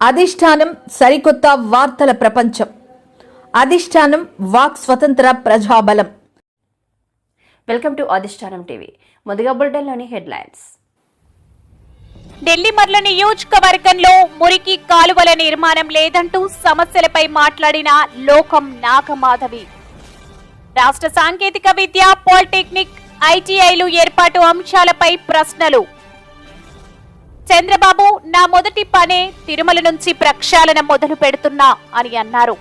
అధిష్టానం సరికొత్త వార్తల ప్రపంచం. అధిష్టానం వాక్ స్వతంత్ర ప్రజాబలం. Welcome to Adhishtanam TV. ముందుగా బులెటిన్లోని హెడ్లైన్స్. నెల్లిమర్ల నియోజకవర్గంలో మురికి కాలువల నిర్మాణం లేదంటూ సమస్యలపై మాట్లాడిన లోకం నాగమాధవి. రాష్ట్ర సాంకేతిక విద్య పాలిటెక్నిక్ ఐటీఐలు ఏర్పాటు అంశాలపై ప్రశ్నలు. చంద్రబాబు నా మొదటి పనే తిరుమల నుంచి ప్రక్షాళన మొదలు పెడుతున్నా అని అన్నారు.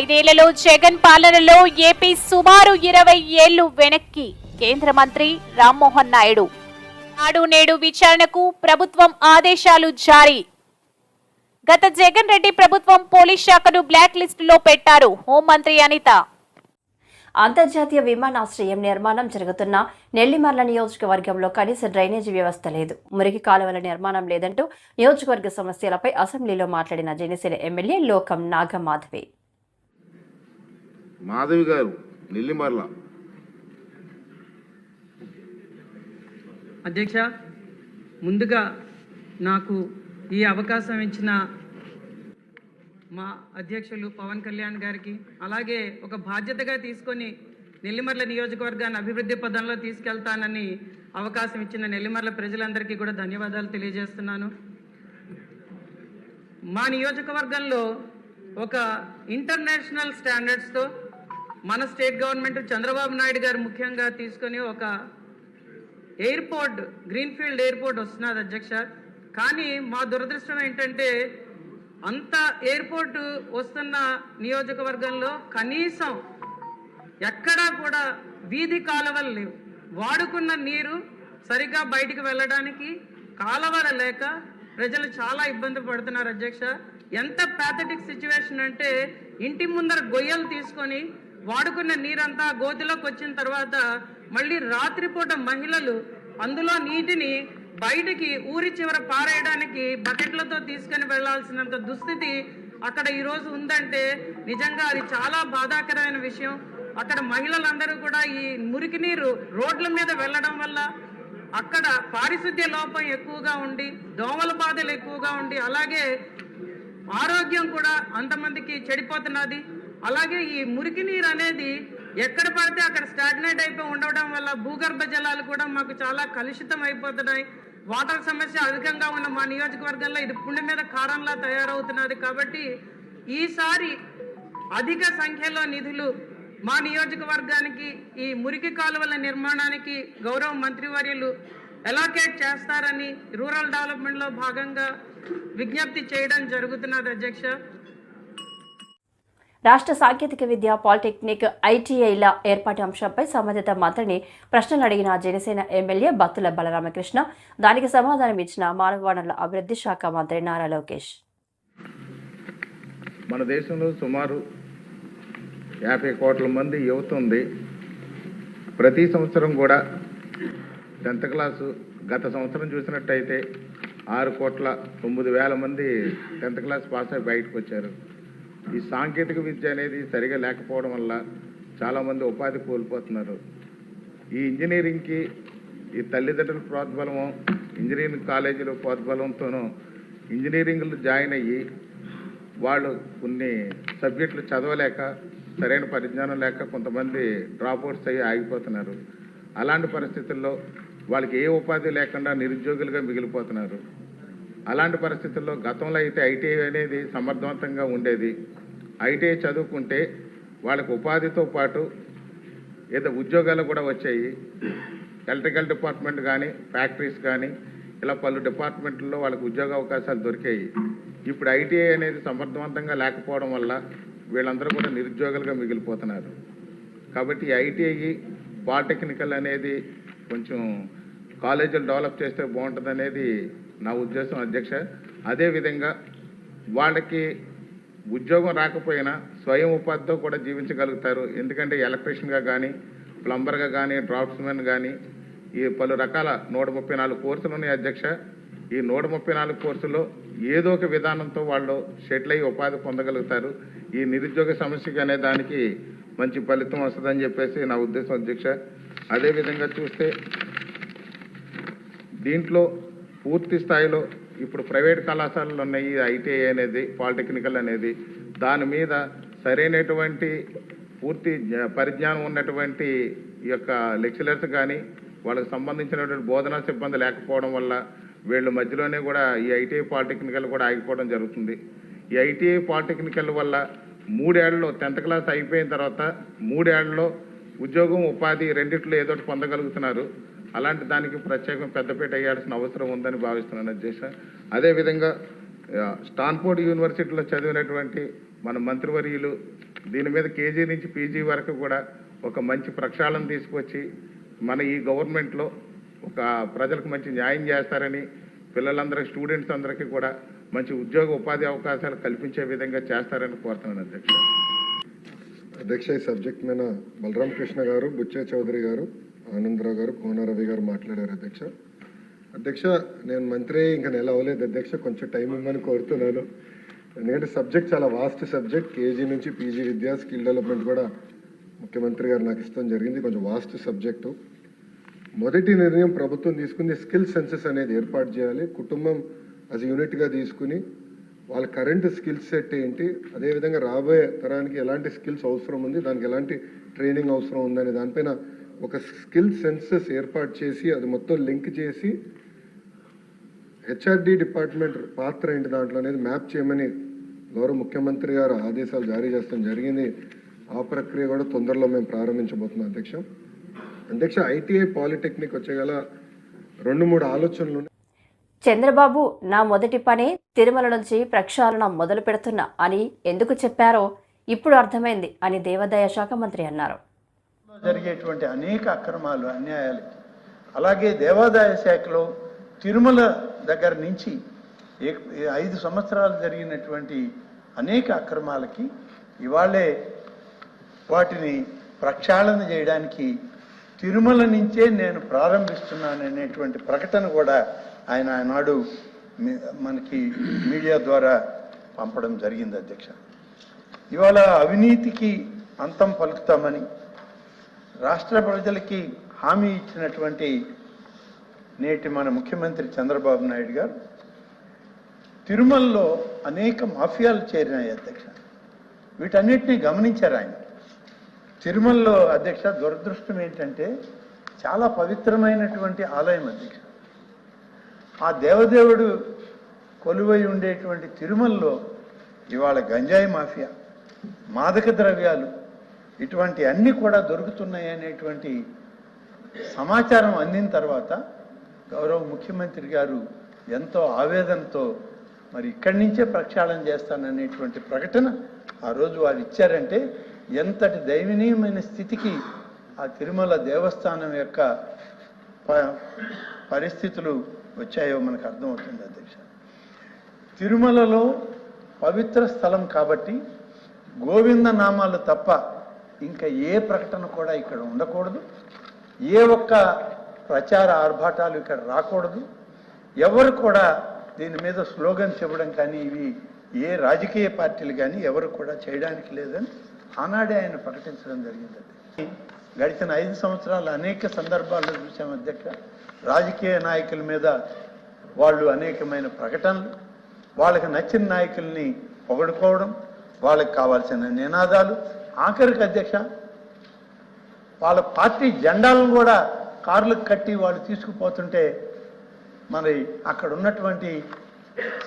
ఐదేళ్ళలో జగన్ పాలనలో ఏపీ సుమారు ఇరవై ఏళ్ళు వెనక్కి కేంద్ర మంత్రి రామ్మోహన్ నాయుడు. నాడు నేడు విచారణకు ప్రభుత్వం ఆదేశాలు జారీ. గత జగన్ రెడ్డి ప్రభుత్వం పోలీస్ శాఖను బ్లాక్ లిస్టులో పెట్టారు హోంమంత్రి అనిత. అంతర్జాతీయ విమానాశ్రయం నిర్మాణం జరుగుతున్న నెల్లిమర్ల నియోజకవర్గంలో కనీస డ్రైనేజీ వ్యవస్థ లేదు. మురికి కాలువల నిర్మాణం లేదంటూ నియోజకవర్గ సమస్యలపై అసెంబ్లీలో మాట్లాడిన జనసేన ఎమ్మెల్యే లోకం నాగమాధవి. మాధవి గారు నెల్లిమర్ల. అధ్యక్ష ముందుగా నాకు ఈ అవకాశం ఇచ్చిన మా అధ్యక్షులు పవన్ కళ్యాణ్ గారికి అలాగే ఒక బాధ్యతగా తీసుకొని నెల్లిమర్ల నియోజకవర్గాన్ని అభివృద్ధి పదంలో తీసుకెళ్తానని అవకాశం ఇచ్చిన నెల్లిమర్ల ప్రజలందరికీ కూడా ధన్యవాదాలు తెలియజేస్తున్నాను. మా నియోజకవర్గంలో ఒక ఇంటర్నేషనల్ స్టాండర్డ్స్తో మన స్టేట్ గవర్నమెంట్ చంద్రబాబు నాయుడు గారు ముఖ్యంగా తీసుకొని ఒక ఎయిర్పోర్ట్ గ్రీన్ఫీల్డ్ ఎయిర్పోర్ట్ వస్తున్నది అధ్యక్ష. కానీ మా దురదృష్టం ఏంటంటే అంత ఎయిర్పోర్ట్ వస్తున్న నియోజకవర్గంలో కనీసం ఎక్కడా కూడా వీధి కాలువలు లేవు. వాడుకున్న నీరు సరిగ్గా బయటికి వెళ్ళడానికి కాలువలు లేక ప్రజలు చాలా ఇబ్బంది పడుతున్నారు అధ్యక్ష. ఎంత ప్యాథటిక్ సిచ్యువేషన్ అంటే ఇంటి ముందర గొయ్యలు తీసుకొని వాడుకున్న నీరంతా గోతిలోకి వచ్చిన తర్వాత మళ్ళీ రాత్రిపూట మహిళలు అందులో నీటిని బయటికి ఊరి చివర పారేయడానికి బకెట్లతో తీసుకుని వెళ్ళాల్సినంత దుస్థితి అక్కడ ఈరోజు ఉందంటే నిజంగా అది చాలా బాధాకరమైన విషయం. అక్కడ మహిళలందరూ కూడా ఈ మురికి నీరు రోడ్ల మీద వెళ్ళడం వల్ల అక్కడ పారిశుద్ధ్య లోపం ఎక్కువగా ఉండి దోమల బాధలు ఎక్కువగా ఉండి అలాగే ఆరోగ్యం కూడా అంతమందికి చెడిపోతున్నది. అలాగే ఈ మురికి నీరు అనేది ఎక్కడ పడితే అక్కడ స్టాగ్నేట్ అయిపోయి ఉండడం వల్ల భూగర్భ జలాలు కూడా మాకు చాలా కలుషితం అయిపోతున్నాయి. వాటర్ సమస్య అధికంగా ఉన్న మా నియోజకవర్గంలో ఇది పుండి మీద కారంలా తయారవుతున్నది కాబట్టి ఈసారి అధిక సంఖ్యలో నిధులు మా నియోజకవర్గానికి ఈ మురికి కాలువల నిర్మాణానికి గౌరవ మంత్రివర్యులు ఎలాకేట్ చేస్తారని రూరల్ డెవలప్మెంట్లో భాగంగా విజ్ఞప్తి చేయడం జరుగుతున్నది అధ్యక్ష. రాష్ట్ర సాంకేతిక విద్య పాలిటెక్నిక్ ఐటీఐల ఏర్పాటు అంశంపై సంబంధిత మంత్రిని ప్రశ్నలు అడిగిన జనసేన ఎమ్మెల్యే బత్తుల బలరామకృష్ణ దానికి సమాధానం ఇచ్చిన మానవ వనరుల అభివృద్ధి శాఖ మంత్రి నారా లోకేష్. మన దేశంలో సుమారు యాభై కోట్ల మంది యువత ఉంది. ప్రతి సంవత్సరం కూడా టెన్త్ క్లాసు గత సంవత్సరం చూసినట్టయితే ఆరు కోట్ల తొమ్మిది వేల మంది టెన్త్ క్లాస్ పాస్ అయి బయటకు వచ్చారు. ఈ సాంకేతిక విద్య అనేది సరిగా లేకపోవడం వల్ల చాలామంది ఉపాధి కోల్పోతున్నారు. ఈ ఇంజనీరింగ్కి ఈ తల్లిదండ్రుల ప్రోద్బలము ఇంజనీరింగ్ కాలేజీల ప్రోద్బలంతోనూ ఇంజనీరింగ్లు జాయిన్ అయ్యి వాళ్ళు కొన్ని సబ్జెక్టులు చదవలేక సరైన పరిజ్ఞానం లేక కొంతమంది డ్రాప్అవుట్స్ అయ్యి ఆగిపోతున్నారు. అలాంటి పరిస్థితుల్లో వాళ్ళకి ఏ ఉపాధి లేకుండా నిరుద్యోగులుగా మిగిలిపోతున్నారు. అలాంటి పరిస్థితుల్లో గతంలో అయితే ఐటీఐ అనేది సమర్థవంతంగా ఉండేది. ఐటీఐ చదువుకుంటే వాళ్ళకు ఉపాధితో పాటు ఏదో ఉద్యోగాలు కూడా వచ్చాయి. ఎలక్ట్రికల్ డిపార్ట్మెంట్ కానీ ఫ్యాక్టరీస్ కానీ ఇలా పలు డిపార్ట్మెంట్లో వాళ్ళకి ఉద్యోగ అవకాశాలు దొరికాయి. ఇప్పుడు ఐటీఐ అనేది సమర్థవంతంగా లేకపోవడం వల్ల వీళ్ళందరూ కూడా నిరుద్యోగులుగా మిగిలిపోతున్నారు. కాబట్టి ఐటీఐ పాలిటెక్నికల్ అనేది కొంచెం కాలేజీలు డెవలప్ చేస్తే బాగుంటుంది అనేది నా ఉద్దేశం అధ్యక్ష. అదేవిధంగా వాళ్ళకి ఉద్యోగం రాకపోయినా స్వయం ఉపాధితో కూడా జీవించగలుగుతారు. ఎందుకంటే ఎలక్ట్రీషియన్గా కానీ ప్లంబర్గా కానీ డ్రాఫ్ట్స్మెన్ కానీ ఈ పలు రకాల నూట ముప్పై నాలుగు కోర్సులు ఉన్నాయి అధ్యక్ష. ఈ నూట ముప్పై నాలుగు కోర్సుల్లో ఏదో ఒక విధానంతో వాళ్ళు సెటిల్ అయ్యి ఉపాధి పొందగలుగుతారు. ఈ నిరుద్యోగ సమస్యకి అనే దానికి మంచి ఫలితం వస్తుందని చెప్పేసి నా ఉద్దేశం అధ్యక్ష. అదేవిధంగా చూస్తే దీంట్లో పూర్తి స్థాయిలో ఇప్పుడు ప్రైవేట్ కళాశాలలు ఉన్నాయి ఐటీఐ అనేది పాలిటెక్నికల్ అనేది. దాని మీద సరైనటువంటి పూర్తి పరిజ్ఞానం ఉన్నటువంటి ఈ యొక్క లెక్చరర్స్ కానీ వాళ్ళకి సంబంధించినటువంటి బోధనా సిబ్బంది లేకపోవడం వల్ల వీళ్ళ మధ్యలోనే కూడా ఈ ఐటీఐ పాలిటెక్నికల్ కూడా ఆగిపోవడం జరుగుతుంది. ఈ ఐటీఐ పాలిటెక్నికల్ వల్ల మూడేళ్ళలో టెన్త్ క్లాస్ అయిపోయిన తర్వాత మూడేళ్ళలో ఉద్యోగం ఉపాధి రెండిట్లో ఏదో ఒకటి పొందగలుగుతున్నారు. అలాంటి దానికి ప్రత్యేకం పెద్దపీట వేయాల్సిన అవసరం ఉందని భావిస్తున్నాను అధ్యక్ష. అదేవిధంగా స్టాన్ఫోర్డ్ యూనివర్సిటీలో చదివినటువంటి మన మంత్రివర్యులు దీని మీద కేజీ నుంచి పీజీ వరకు కూడా ఒక మంచి ప్రక్షాళన తీసుకొచ్చి మన ఈ గవర్నమెంట్లో ఒక ప్రజలకు మంచి న్యాయం చేస్తారని పిల్లలందరికీ స్టూడెంట్స్ అందరికీ కూడా మంచి ఉద్యోగ ఉపాధి అవకాశాలు కల్పించే విధంగా చేస్తారని కోరుతున్నాను అధ్యక్ష. అధ్యక్ష ఈ సబ్జెక్ట్ మీద బలరామకృష్ణ గారు బుచ్చే చౌదరి గారు ఆనందరావు గారు కోన రవి గారు మాట్లాడారు అధ్యక్ష. అధ్యక్ష నేను మంత్రి ఇంకా నెల అవ్వలేదు అధ్యక్ష కొంచెం టైం ఇవ్వమని కోరుతున్నాను. ఎందుకంటే సబ్జెక్ట్ చాలా వాస్ట్ సబ్జెక్ట్. కేజీ నుంచి పీజీ విద్య స్కిల్ డెవలప్మెంట్ కూడా ముఖ్యమంత్రి గారు నాకు ఇష్టం జరిగింది. కొంచెం వాస్ట్ సబ్జెక్టు. మొదటి నిర్ణయం ప్రభుత్వం తీసుకుంది. స్కిల్ సెన్సెస్ అనేది ఏర్పాటు చేయాలి. కుటుంబం అది యూనిట్గా తీసుకుని వాళ్ళ కరెంట్ స్కిల్ సెట్ ఏంటి అదేవిధంగా రాబోయే తరానికి ఎలాంటి స్కిల్స్ అవసరం ఉంది దానికి ఎలాంటి ట్రైనింగ్ అవసరం ఉందనే దానిపైన ఒక స్కిల్ సెన్సెస్ ఏర్పాటు చేసి అది మొత్తం లింక్ చేసి హెచ్ఆర్డి డిపార్ట్మెంట్ పాత్ర ఏంటి దాంట్లో అనేది మ్యాప్ చేయమని గౌరవ ముఖ్యమంత్రి గారు ఆదేశాలు జారీ చేస్తాం. జరిగింది ఆ ప్రక్రియ కూడా తొందరలో మేము ప్రారంభించబోతున్నాం అధ్యక్ష. అధ్యక్ష ఐటీఐ పాలిటెక్నిక్ వచ్చేగల రెండు మూడు ఆలోచనలు చంద్రబాబు నా మొదటి పనే తిరుమల నుంచి ప్రక్షాళన మొదలు పెడుతున్నా అని ఎందుకు చెప్పారో ఇప్పుడు అర్థమైంది అని దేవాదాయ శాఖ మంత్రి అన్నారు. జరిగేటువంటి అనేక అక్రమాలు అన్యాయాలకి అలాగే దేవాదాయ శాఖలో తిరుమల దగ్గర నుంచి ఏ- ఐదు సంవత్సరాలు జరిగినటువంటి అనేక అక్రమాలకి ఇవాళే వాటిని ప్రక్షాళన చేయడానికి తిరుమల నుంచే నేను ప్రారంభిస్తున్నాను అనేటువంటి ప్రకటన కూడా ఆయన ఆనాడు మనకి మీడియా ద్వారా పంపడం జరిగింది అధ్యక్ష. ఇవాళ అవినీతికి అంతం పలుకుతామని రాష్ట్ర ప్రజలకి హామీ ఇచ్చినటువంటి నేటి మన ముఖ్యమంత్రి చంద్రబాబు నాయుడు గారు తిరుమలలో అనేక మాఫియాలు చేరినాయి అధ్యక్ష. వీటన్నిటినీ గమనించారు ఆయన. తిరుమలలో అధ్యక్ష దురదృష్టం ఏంటంటే చాలా పవిత్రమైనటువంటి ఆలయం అధ్యక్ష. ఆ దేవదేవుడు కొలువై ఉండేటువంటి తిరుమలలో ఇవాళ గంజాయి మాఫియా మాదక ద్రవ్యాలు ఇటువంటి అన్ని కూడా దొరుకుతున్నాయి అనేటువంటి సమాచారం అందిన తర్వాత గౌరవ ముఖ్యమంత్రి గారు ఎంతో ఆవేదనతో మరి ఇక్కడి నుంచే ప్రక్షాళన చేస్తాననేటువంటి ప్రకటన ఆ రోజు వారు ఇచ్చారంటే ఎంతటి దయనీయమైన స్థితికి ఆ తిరుమల దేవస్థానం యొక్క ప- పరిస్థితులు వచ్చాయో మనకు అర్థమవుతుంది అధ్యక్ష. తిరుమలలో పవిత్ర స్థలం కాబట్టి గోవింద నామాలు తప్ప ఇంకా ఏ ప్రకటన కూడా ఇక్కడ ఉండకూడదు. ఏ ఒక్క ప్రచార ఆర్భాటాలు ఇక్కడ రాకూడదు. ఎవరు కూడా దీని మీద స్లోగన్ చెప్పడం కానీ ఇవి ఏ రాజకీయ పార్టీలు కానీ ఎవరు కూడా చేయడానికి లేదని ఆనాడే ఆయన ప్రకటించడం జరిగింది. గడిచిన ఐదు సంవత్సరాలు అనేక సందర్భాల్లో చూసాం అధ్యక్ష. రాజకీయ నాయకుల మీద వాళ్ళు అనేకమైన ప్రకటనలు వాళ్ళకి నచ్చిన నాయకుల్ని పొగడుకోవడం వాళ్ళకి కావాల్సిన నినాదాలు ఆఖరికి అధ్యక్ష వాళ్ళ పార్టీ జెండాలను కూడా కార్లకు కట్టి వాళ్ళు తీసుకుపోతుంటే మరి అక్కడ ఉన్నటువంటి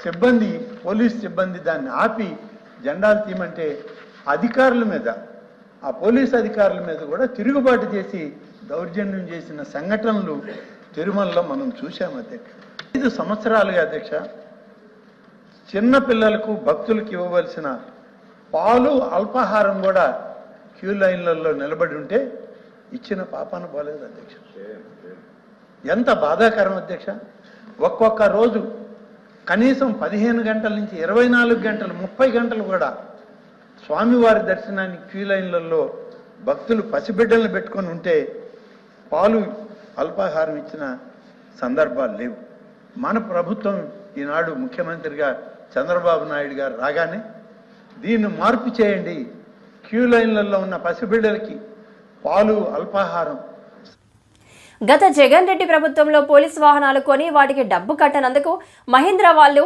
సిబ్బంది పోలీస్ సిబ్బంది దాన్ని ఆపి జెండాలు తీయమంటే అధికారుల మీద ఆ పోలీస్ అధికారుల మీద కూడా తిరుగుబాటు చేసి దౌర్జన్యం చేసిన సంఘటనలు తిరుమలలో మనం చూశాం అధ్యక్ష. ఐదు సంవత్సరాలుగా అధ్యక్ష చిన్న పిల్లలకు భక్తులకు ఇవ్వవలసిన పాలు అల్పాహారం కూడా క్యూ లైన్లలో నిలబడి ఉంటే ఇచ్చిన పాపాన పోలేదు అధ్యక్ష. ఎంత బాధాకరం అధ్యక్ష. ఒక్కొక్క రోజు కనీసం పదిహేను గంటల నుంచి ఇరవై నాలుగు గంటలు ముప్పై గంటలు కూడా స్వామివారి దర్శనానికి క్యూ లైన్లలో భక్తులు పసిబిడ్డలను పెట్టుకొని ఉంటే పాలు అల్పాహారం ఇచ్చిన సందర్భాలు లేవు. మన ప్రభుత్వం ఈనాడు ముఖ్యమంత్రిగా చంద్రబాబు నాయుడు గారు రాగానే దీన్ని మార్పు చేయండి. క్యూ లైన్లలో ఉన్న పసిబిడ్డలకి పాలు అల్పాహారం. గత జగన్ రెడ్డి ప్రభుత్వంలో పోలీసు వాహనాలు కొని వాటికి డబ్బు కట్టనందుకు మహేంద్ర వాళ్ళు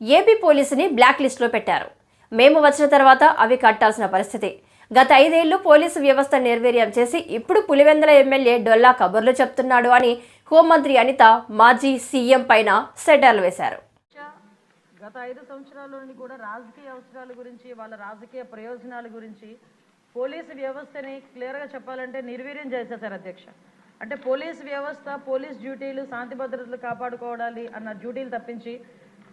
ఏపీ పోలీసుని బ్లాక్ లిస్టులో పెట్టారు. మేము వచ్చిన తర్వాత అవి కట్టాల్సిన పరిస్థితి. గత ఐదేళ్ళు పోలీసు వ్యవస్థ నిర్వీర్యం చేసి ఇప్పుడు పులివెందుల ఎమ్మెల్యే డొల్లా కబుర్లు చెప్తున్నాడు అని హోంమంత్రి అనిత మాజీ సీఎం పైన సెటర్లు వేశారు. గత ఐదు సంవత్సరాల్లోని కూడా రాజకీయ అవసరాల గురించి వాళ్ళ రాజకీయ ప్రయోజనాల గురించి పోలీసు వ్యవస్థని క్లియర్గా చెప్పాలంటే నిర్వీర్యం చేసేశారు అధ్యక్ష. అంటే పోలీస్ వ్యవస్థ పోలీస్ డ్యూటీలు శాంతి భద్రతలు కాపాడుకోవాలి అన్న డ్యూటీలు తప్పించి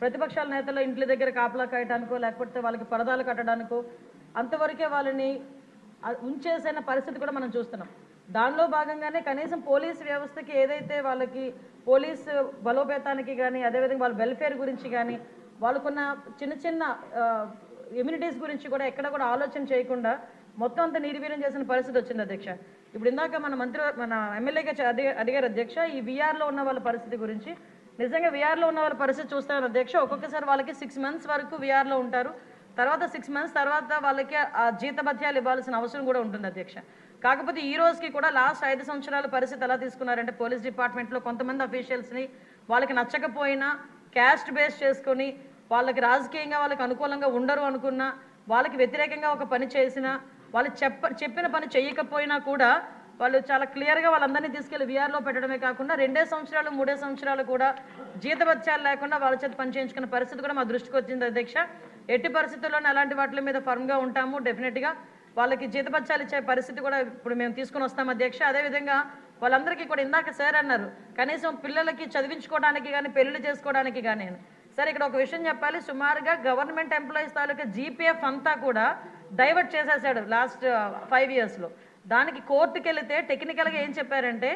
ప్రతిపక్షాల నేతల ఇంట్ల దగ్గర కాపలా కాయటానికో లేకపోతే వాళ్ళకి పరదాలు కట్టడానికో అంతవరకే వాళ్ళని ఉంచేసిన పరిస్థితి కూడా మనం చూస్తున్నాం. దానిలో భాగంగానే కనీసం పోలీస్ వ్యవస్థకి ఏదైతే వాళ్ళకి పోలీసు బలోపేతానికి కానీ అదేవిధంగా వాళ్ళ వెల్ఫేర్ గురించి కానీ వాళ్ళకున్న చిన్న చిన్న ఇమ్యూనిటీస్ గురించి కూడా ఎక్కడ కూడా ఆలోచన చేయకుండా మొత్తం అంతా నిర్వీర్యం చేసిన పరిస్థితి వచ్చింది అధ్యక్ష. ఇప్పుడు ఇందాక మన మంత్రి మన ఎమ్మెల్యేగా అడిగారు అధ్యక్ష ఈ విఆర్లో ఉన్న వాళ్ళ పరిస్థితి గురించి. నిజంగా విఆర్లో ఉన్న వాళ్ళ పరిస్థితి చూస్తాను అధ్యక్ష ఒక్కొక్కసారి వాళ్ళకి సిక్స్ మంత్స్ వరకు విఆర్లో ఉంటారు. తర్వాత సిక్స్ మంత్స్ తర్వాత వాళ్ళకి ఆ జీతభత్యాలు ఇవ్వాల్సిన అవసరం కూడా ఉంటుంది అధ్యక్ష. కాకపోతే ఈ రోజుకి కూడా లాస్ట్ ఐదు సంవత్సరాల పరిస్థితి ఎలా తీసుకున్నారంటే పోలీస్ డిపార్ట్మెంట్లో కొంతమంది అఫీషియల్స్ని వాళ్ళకి నచ్చకపోయినా క్యాస్ట్ బేస్ చేసుకొని వాళ్ళకి రాజకీయంగా వాళ్ళకి అనుకూలంగా ఉండరు అనుకున్నా వాళ్ళకి వ్యతిరేకంగా ఒక పని చేసినా వాళ్ళు చెప్ప చెప్పిన పని చేయకపోయినా కూడా వాళ్ళు చాలా క్లియర్గా వాళ్ళందరినీ తీసుకెళ్ళి విఆర్లో పెట్టడమే కాకుండా రెండే సంవత్సరాలు మూడే సంవత్సరాలు కూడా జీతభత్యాలు లేకుండా వాళ్ళ చేత పని చేయించుకున్న పరిస్థితి కూడా మా దృష్టికి వచ్చింది అధ్యక్ష. ఎట్టి పరిస్థితుల్లోనే అలాంటి వాటి మీద ఫర్మ్గా ఉంటాము డెఫినెట్గా వాళ్ళకి జీతపత్యాలు ఇచ్చే పరిస్థితి కూడా ఇప్పుడు మేము తీసుకొని వస్తాం అధ్యక్ష. అదేవిధంగా వాళ్ళందరికీ కూడా ఇందాక సార్ అన్నారు కనీసం పిల్లలకి చదివించుకోవడానికి కానీ పెళ్ళి చేసుకోవడానికి కానీ సరే ఇక్కడ ఒక విషయం చెప్పాలి. సుమారుగా గవర్నమెంట్ ఎంప్లాయీస్ తాలూకా జీపీఎఫ్ అంతా కూడా డైవర్ట్ చేసేసాడు లాస్ట్ ఫైవ్ ఇయర్స్లో దానికి కోర్టుకి వెళితే టెక్నికల్గా ఏం చెప్పారంటే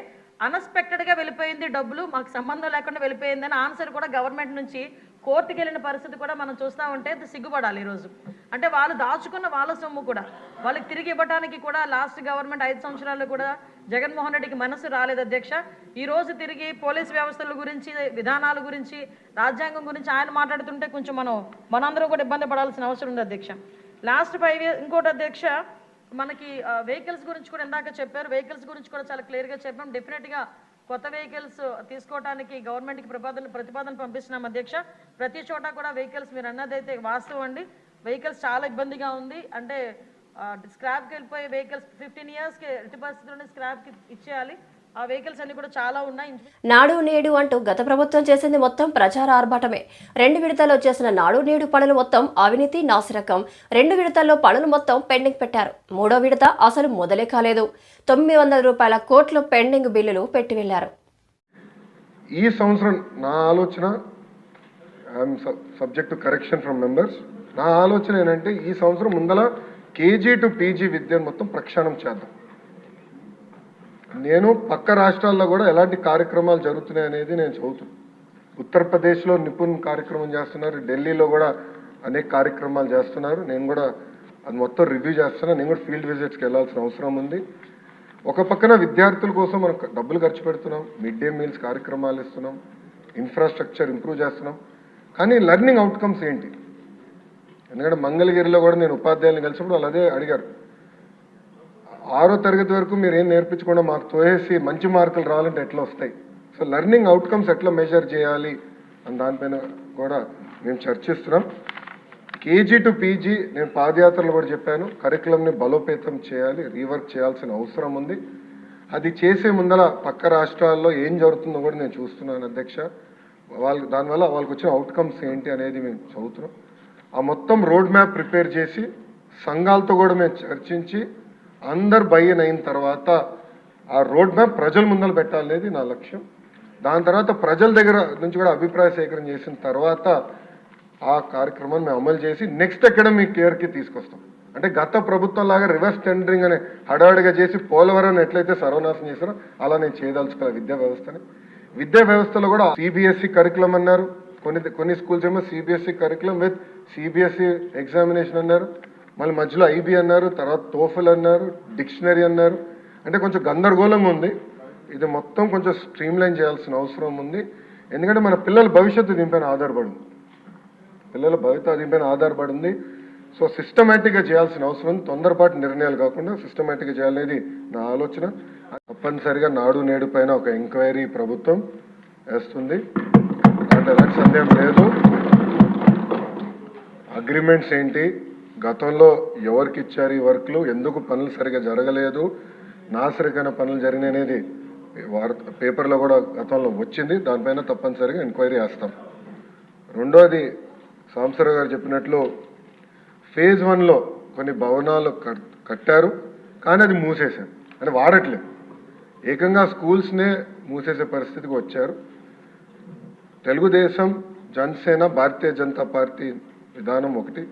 అన్ఎక్స్పెక్టెడ్గా వెళ్ళిపోయింది డబ్బులు మాకు సంబంధం లేకుండా వెళ్ళిపోయిందని ఆన్సర్ కూడా గవర్నమెంట్ నుంచి కోర్టుకి వెళ్ళిన పరిస్థితి కూడా మనం చూస్తూ ఉంటే సిగ్గుపడాలి ఈరోజు. అంటే వాళ్ళు దాచుకున్న వాళ్ళ సొమ్ము కూడా. వాళ్ళకి తిరిగి ఇవ్వడానికి కూడా లాస్ట్ గవర్నమెంట్ ఐదు సంవత్సరాలు కూడా జగన్మోహన్ రెడ్డికి మనసు రాలేదు అధ్యక్ష. ఈరోజు తిరిగి పోలీస్ వ్యవస్థల గురించి విధానాల గురించి రాజ్యాంగం గురించి ఆయన మాట్లాడుతుంటే కొంచెం మనం మనందరూ కూడా ఇబ్బంది పడాల్సిన అవసరం ఉంది అధ్యక్ష. లాస్ట్ ఫైవ్ ఇయర్ ఇంకోటి అధ్యక్ష మనకి వెహికల్స్ గురించి కూడా ఇందాక చెప్పారు. వెహికల్స్ గురించి కూడా చాలా క్లియర్గా చెప్పాం. డెఫినెట్గా కొత్త వెహికల్స్ తీసుకోవడానికి గవర్నమెంట్కి ప్రతిపాదన ప్రతిపాదన పంపిస్తున్నాం అధ్యక్ష. ప్రతి చోట కూడా వెహికల్స్ మీరు అన్నదైతే వాస్తవం అండి. వెహికల్స్ చాలా ఇబ్బందిగా ఉంది. అంటే స్క్రాప్కి వెళ్ళిపోయే వెహికల్స్ ఫిఫ్టీన్ ఇయర్స్కి ఎట్టి పరిస్థితుల్లోనే స్క్రాప్కి ఇచ్చేయాలి. ఆ వెహికల్స్ అన్ని కూడా చాలా ఉన్నాయి. నాడు నేడు అంటూ గత ప్రభుత్వం చేసింది మొత్తం ప్రచార ఆర్భాటమే. రెండు విడతల్లో చేసిన నాడు నేడు పనులు మొత్తం అవినీతి నాసిరకం. రెండు విడతల్లో పనులు మొత్తం పెండింగ్ పెట్టారు. మూడో విడత అసలు మొదలే కాలేదు. తొమ్మిది వందల రూపాయల కోట్ల పెండింగ్ బిల్లులు పెట్టి వెళ్ళారు ఈ సంవత్సరం నా ఆలోచన I'm subject to correction from members నా ఆలోచన ఏంటంటే ఈ సంవత్సరం ముందల కేజీ టు పీజీ విద్యను మొత్తం ప్రక్షాళన చేద్దాం. నేను పక్క రాష్ట్రాల్లో కూడా ఎలాంటి కార్యక్రమాలు జరుగుతున్నాయి అనేది నేను చదువుతున్నాను ఉత్తరప్రదేశ్లో నిపుణ్ కార్యక్రమం చేస్తున్నారు ఢిల్లీలో కూడా అనేక కార్యక్రమాలు చేస్తున్నారు. నేను కూడా అది మొత్తం రివ్యూ చేస్తున్నాను నేను కూడా ఫీల్డ్ విజిట్స్కి వెళ్ళాల్సిన అవసరం ఉంది. ఒక పక్కన విద్యార్థుల కోసం మనం డబ్బులు ఖర్చు పెడుతున్నాం. మిడ్ డే మీల్స్ కార్యక్రమాలు ఇస్తున్నాం. ఇన్ఫ్రాస్ట్రక్చర్ ఇంప్రూవ్ చేస్తున్నాం. కానీ లెర్నింగ్ అవుట్కమ్స్ ఏంటి? ఎందుకంటే మంగళగిరిలో కూడా నేను ఉపాధ్యాయులను కలిసినప్పుడు వాళ్ళు అదే అడిగారు. ఆరో తరగతి వరకు మీరు ఏం నేర్పించకుండా మాకు తోసేసి మంచి మార్కులు రావాలంటే ఎట్లా వస్తాయి? సో లెర్నింగ్ అవుట్కమ్స్ ఎట్లా మెజర్ చేయాలి? అని దానిపైన కూడా మేము చర్చిస్తున్నాం. కేజీ టు పీజీ నేను పాదయాత్రలు కూడా చెప్పాను. కరికులంని బలోపేతం చేయాలి రీవర్క్ చేయాల్సిన అవసరం ఉంది. అది చేసే ముందల పక్క రాష్ట్రాల్లో ఏం జరుగుతుందో కూడా నేను చూస్తున్నాను అధ్యక్ష. వాళ్ళకి దానివల్ల వాళ్ళకి వచ్చిన అవుట్కమ్స్ ఏంటి అనేది మేము చదువుతున్నాం. ఆ మొత్తం రోడ్ మ్యాప్ ప్రిపేర్ చేసి సంఘాలతో కూడా మేము చర్చించి అందరు బయ్యన్ అయిన తర్వాత ఆ రోడ్ మ్యాప్ ప్రజల ముందర పెట్టాలనేది నా లక్ష్యం. దాని తర్వాత ప్రజల దగ్గర నుంచి కూడా అభిప్రాయ సేకరణ చేసిన తర్వాత ఆ కార్యక్రమాన్ని మేము అమలు చేసి నెక్స్ట్ అకాడమిక్ ఇయర్కి తీసుకొస్తాం. అంటే గత ప్రభుత్వం లాగా రివర్స్ టెండరింగ్ అనే హడావిడిగా చేసి పోలవరం ఎట్లయితే సర్వనాశం చేశారో అలా నేను చేయదలుచుకోవాలి విద్యా వ్యవస్థని. విద్యా వ్యవస్థలో కూడా సిబిఎస్ఈ కరికులం అన్నారు. కొన్ని కొన్ని స్కూల్స్ ఏమో CBSE curriculum with CBSE examination అన్నారు. మళ్ళీ మధ్యలో ఐబీ అన్నారు తర్వాత తోఫల్ అన్నారు డిక్షనరీ అన్నారు. అంటే కొంచెం గందరగోళంగా ఉంది. ఇది మొత్తం కొంచెం స్ట్రీమ్లైన్ చేయాల్సిన అవసరం ఉంది. ఎందుకంటే మన పిల్లల భవిష్యత్తు దీనిపైన ఆధారపడి ఉంది పిల్లల భవిష్యత్తు దీనిపైన ఆధారపడి ఉంది సో సిస్టమేటిక్గా చేయాల్సిన అవసరం ఉంది. తొందరపాటు నిర్ణయాలు కాకుండా సిస్టమేటిక్గా చేయాలనేది నా ఆలోచన. తప్పనిసరిగా నాడు నేడు పైన ఒక ఎంక్వైరీ ప్రభుత్వం వేస్తుంది. అంటే ఎలాంటి సందేహం లేదు. అగ్రిమెంట్స్ ఏంటి? గతంలో ఎవరికి ఇచ్చారు ఈ వర్క్లు? ఎందుకు పనులు సరిగా జరగలేదు? నాసరికైన పనులు జరిగినాయి అనేది వార్త పేపర్లో కూడా గతంలో వచ్చింది. దానిపైన తప్పనిసరిగా ఎంక్వైరీ చేస్తాం. రెండోది సాంబశివరావు గారు చెప్పినట్లు ఫేజ్ వన్లో కొన్ని భవనాలు కట్- కట్టారు కానీ అది మూసేశారు. అంటే వాడట్లేదు. ఏకంగా స్కూల్స్నే మూసేసే పరిస్థితికి వచ్చారు. తెలుగుదేశం జనసేన భారతీయ జనతా పార్టీ విధానం ఒకటి.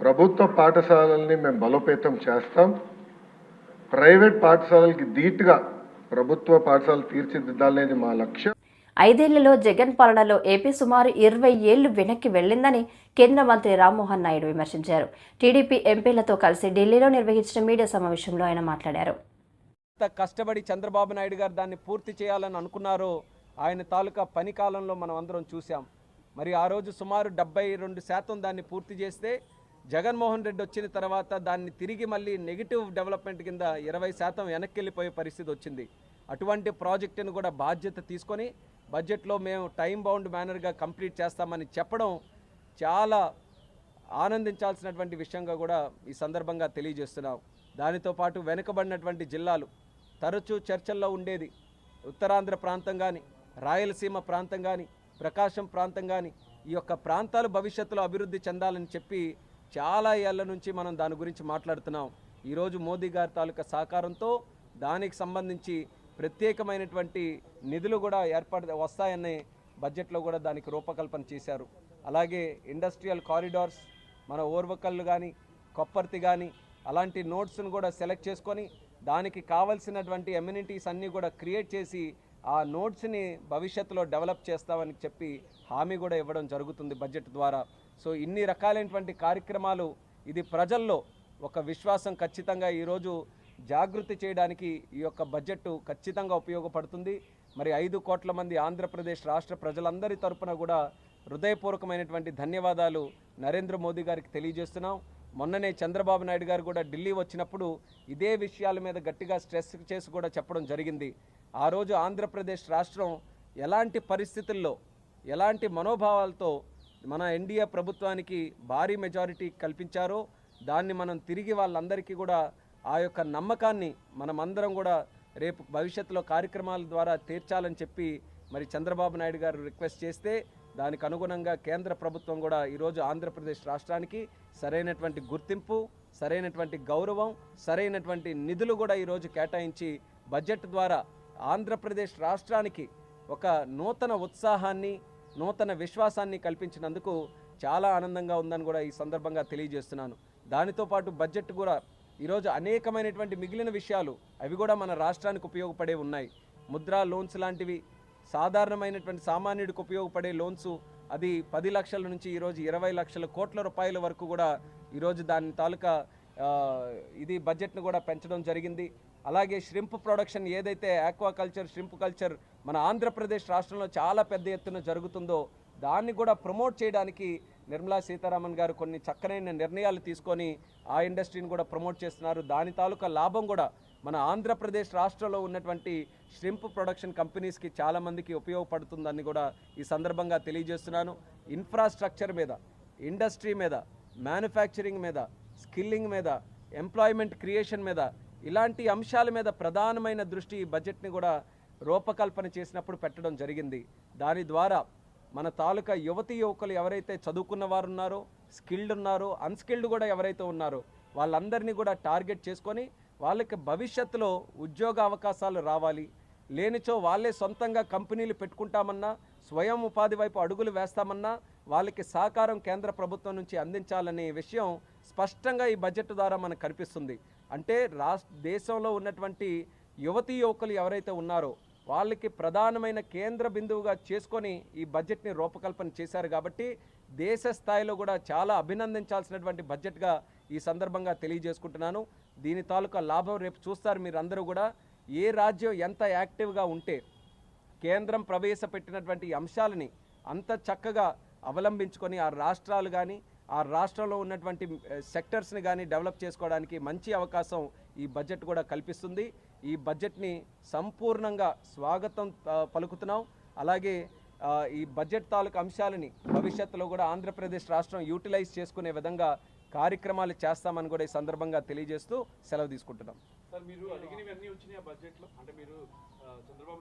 ప్రభుత్వ పాఠశాలల్ని మేము బలోపేతం చేస్తాం. ప్రైవేట్ పాఠశాలలకి ధీటుగా ప్రభుత్వ పాఠశాలలు తీర్చిదిద్దాలనేది మా లక్ష్యం. ఐదేళ్ళలో జగన్ పాలనలో ఏపీ సుమారు ఇరవై ఏళ్ళు వెనక్కి వెళ్ళిందని కేంద్ర మంత్రి రామ్మోహన్ నాయుడు విమర్శించారు. టీడీపీ ఎంపీలతో కలిసి ఢిల్లీలో నిర్వహించిన మీడియా సమావేశంలో ఆయన మాట్లాడారు. ఎంత కష్టపడి చంద్రబాబు నాయుడు గారు దాన్ని పూర్తి చేయాలని అనుకున్నారో ఆయన తాలూకా పని కాలంలో మనం అందరం చూసాం మరి ఆ రోజు సుమారు డెబ్బై రెండు శాతం దాన్ని పూర్తి చేస్తే జగన్మోహన్ రెడ్డి వచ్చిన తర్వాత దాన్ని తిరిగి మళ్ళీ నెగిటివ్ డెవలప్మెంట్ కింద ఇరవై శాతం వెనక్కి వెళ్ళిపోయే పరిస్థితి వచ్చింది. అటువంటి ప్రాజెక్టును కూడా బాధ్యత తీసుకొని బడ్జెట్లో మేము టైం బౌండ్ మేనర్గా కంప్లీట్ చేస్తామని చెప్పడం చాలా ఆనందించాల్సినటువంటి విషయంగా కూడా ఈ సందర్భంగా తెలియజేస్తున్నాం. దానితో పాటు వెనుకబడినటువంటి జిల్లాలు తరచూ చర్చల్లో ఉండేది ఉత్తరాంధ్ర ప్రాంతం కానీ రాయలసీమ ప్రాంతం కానీ ప్రకాశం ప్రాంతం కానీ ఈ యొక్క ప్రాంతాలు భవిష్యత్తులో అభివృద్ధి చెందాలని చెప్పి చాలా ఏళ్ళ నుంచి మనం దాని గురించి మాట్లాడుతున్నాం. ఈరోజు మోదీ గారి తాలూకా సహకారంతో దానికి సంబంధించి ప్రత్యేకమైనటువంటి నిధులు కూడా ఏర్పడ వస్తాయని బడ్జెట్లో కూడా దానికి రూపకల్పన చేశారు. అలాగే ఇండస్ట్రియల్ కారిడార్స్ మన ఓర్వకల్లు కానీ కొప్పర్తి కానీ అలాంటి నోట్స్ను కూడా సెలెక్ట్ చేసుకొని దానికి కావలసినటువంటి ఎమ్యూనిటీస్ అన్నీ కూడా క్రియేట్ చేసి ఆ నోట్స్ని భవిష్యత్తులో డెవలప్ చేస్తామని చెప్పి హామీ కూడా ఇవ్వడం జరుగుతుంది బడ్జెట్ ద్వారా. సో ఇన్ని రకాలైనటువంటి కార్యక్రమాలు ఇది ప్రజల్లో ఒక విశ్వాసం ఖచ్చితంగా ఈరోజు జాగృతి చేయడానికి ఈ యొక్క బడ్జెట్ ఖచ్చితంగా ఉపయోగపడుతుంది. మరి ఐదు కోట్ల మంది ఆంధ్రప్రదేశ్ రాష్ట్ర ప్రజలందరి తరపున కూడా హృదయపూర్వకమైనటువంటి ధన్యవాదాలు నరేంద్ర మోదీ గారికి తెలియజేస్తున్నాం. మొన్ననే చంద్రబాబు నాయుడు గారు కూడా ఢిల్లీ వచ్చినప్పుడు ఇదే విషయాల మీద గట్టిగా స్ట్రెస్ చేసి కూడా చెప్పడం జరిగింది. ఆ రోజు ఆంధ్రప్రదేశ్ రాష్ట్రం ఎలాంటి పరిస్థితుల్లో ఎలాంటి మనోభావాలతో మన ఎన్డీఏ ప్రభుత్వానికి భారీ మెజారిటీ కల్పించారో దాన్ని మనం తిరిగి వాళ్ళందరికీ కూడా ఆ యొక్క నమ్మకాన్ని మనమందరం కూడా రేపు భవిష్యత్తులో కార్యక్రమాల ద్వారా తీర్చాలని చెప్పి మరి చంద్రబాబు నాయుడు గారు రిక్వెస్ట్ చేస్తే దానికి అనుగుణంగా కేంద్ర ప్రభుత్వం కూడా ఈరోజు ఆంధ్రప్రదేశ్ రాష్ట్రానికి సరైనటువంటి గుర్తింపు సరైనటువంటి గౌరవం సరైనటువంటి నిధులు కూడా ఈరోజు కేటాయించి బడ్జెట్ ద్వారా ఆంధ్రప్రదేశ్ రాష్ట్రానికి ఒక నూతన ఉత్సాహాన్ని నూతన విశ్వాసాన్ని కల్పించినందుకు చాలా ఆనందంగా ఉందని కూడా ఈ సందర్భంగా తెలియజేస్తున్నాను. దానితో పాటు బడ్జెట్ కూడా ఈరోజు అనేకమైనటువంటి మిగిలిన విషయాలు అవి కూడా మన రాష్ట్రానికి ఉపయోగపడే ఉన్నాయి. ముద్రా లోన్స్ లాంటివి సాధారణమైనటువంటి సామాన్యుడికి ఉపయోగపడే లోన్స్ అది పది లక్షల నుంచి ఈరోజు ఇరవై లక్షల కోట్ల రూపాయల వరకు కూడా ఈరోజు దాని తాలూకా ఇది బడ్జెట్ను కూడా పెంచడం జరిగింది. అలాగే ష్రింప్ ప్రొడక్షన్ ఏదైతే ఆక్వాకల్చర్ ష్రింప్ కల్చర్ మన ఆంధ్రప్రదేశ్ రాష్ట్రంలో చాలా పెద్ద ఎత్తున జరుగుతుందో దాన్ని కూడా ప్రమోట్ చేయడానికి నిర్మలా సీతారామన్ గారు కొన్ని చక్కనైన నిర్ణయాలు తీసుకొని ఆ ఇండస్ట్రీని కూడా ప్రమోట్ చేస్తున్నారు. దాని తాలూకా లాభం కూడా మన ఆంధ్రప్రదేశ్ రాష్ట్రంలో ఉన్నటువంటి ష్రింప్ ప్రొడక్షన్ కంపెనీస్కి చాలామందికి ఉపయోగపడుతుందని కూడా ఈ సందర్భంగా తెలియజేస్తున్నాను. ఇన్ఫ్రాస్ట్రక్చర్ మీద ఇండస్ట్రీ మీద మ్యానుఫ్యాక్చరింగ్ మీద స్కిల్లింగ్ మీద ఎంప్లాయ్మెంట్ క్రియేషన్ మీద ఇలాంటి అంశాల మీద ప్రధానమైన దృష్టి ఈ బడ్జెట్ని కూడా రూపకల్పన చేసినప్పుడు పెట్టడం జరిగింది. దాని ద్వారా మన తాలూకా యువతి యువకులు ఎవరైతే చదువుకున్న వారు ఉన్నారో స్కిల్డ్ ఉన్నారో అన్స్కిల్డ్ కూడా ఎవరైతే ఉన్నారో వాళ్ళందరినీ కూడా టార్గెట్ చేసుకొని వాళ్ళకి భవిష్యత్తులో ఉద్యోగ అవకాశాలు రావాలి. లేనిచో వాళ్ళే సొంతంగా కంపెనీలు పెట్టుకుంటామన్నా స్వయం ఉపాధి వైపు అడుగులు వేస్తామన్నా వాళ్ళకి సహకారం కేంద్ర ప్రభుత్వం నుంచి అందించాలనే విషయం స్పష్టంగా ఈ బడ్జెట్ ద్వారా మనకు కనిపిస్తుంది. అంటే రాష్ట్ర దేశంలో ఉన్నటువంటి యువతీ యువకులు ఎవరైతే ఉన్నారో వాళ్ళకి ప్రధానమైన కేంద్ర బిందువుగా చేసుకొని ఈ బడ్జెట్ని రూపకల్పన చేశారు కాబట్టి దేశ స్థాయిలో కూడా చాలా అభినందించాల్సినటువంటి బడ్జెట్గా ఈ సందర్భంగా తెలియజేసుకుంటున్నాను. దీని తాలూకా లాభం రేపు చూస్తారు మీరందరూ కూడా. ఏ రాజ్యం ఎంత యాక్టివ్గా ఉంటే కేంద్రం ప్రవేశపెట్టినటువంటి అంశాలని అంత చక్కగా అవలంబించుకొని ఆ రాష్ట్రాలు కానీ ఆ రాష్ట్రంలో ఉన్నటువంటి సెక్టర్స్ని కానీ డెవలప్ చేసుకోవడానికి మంచి అవకాశం ఈ బడ్జెట్ కూడా కల్పిస్తుంది. ఈ బడ్జెట్ని సంపూర్ణంగా స్వాగతం పలుకుతున్నాం. అలాగే ఈ బడ్జెట్ తాలూకు అంశాలని భవిష్యత్తులో కూడా ఆంధ్రప్రదేశ్ రాష్ట్రం యూటిలైజ్ చేసుకునే విధంగా కార్యక్రమాలు చేస్తామని కూడా ఈ సందర్భంగా తెలియజేస్తూ సెలవు తీసుకుంటున్నాం. సార్ మీరు అడిగినవన్నీ వచ్చినాయి బడ్జెట్లో? అంటే మీరు చంద్రబాబు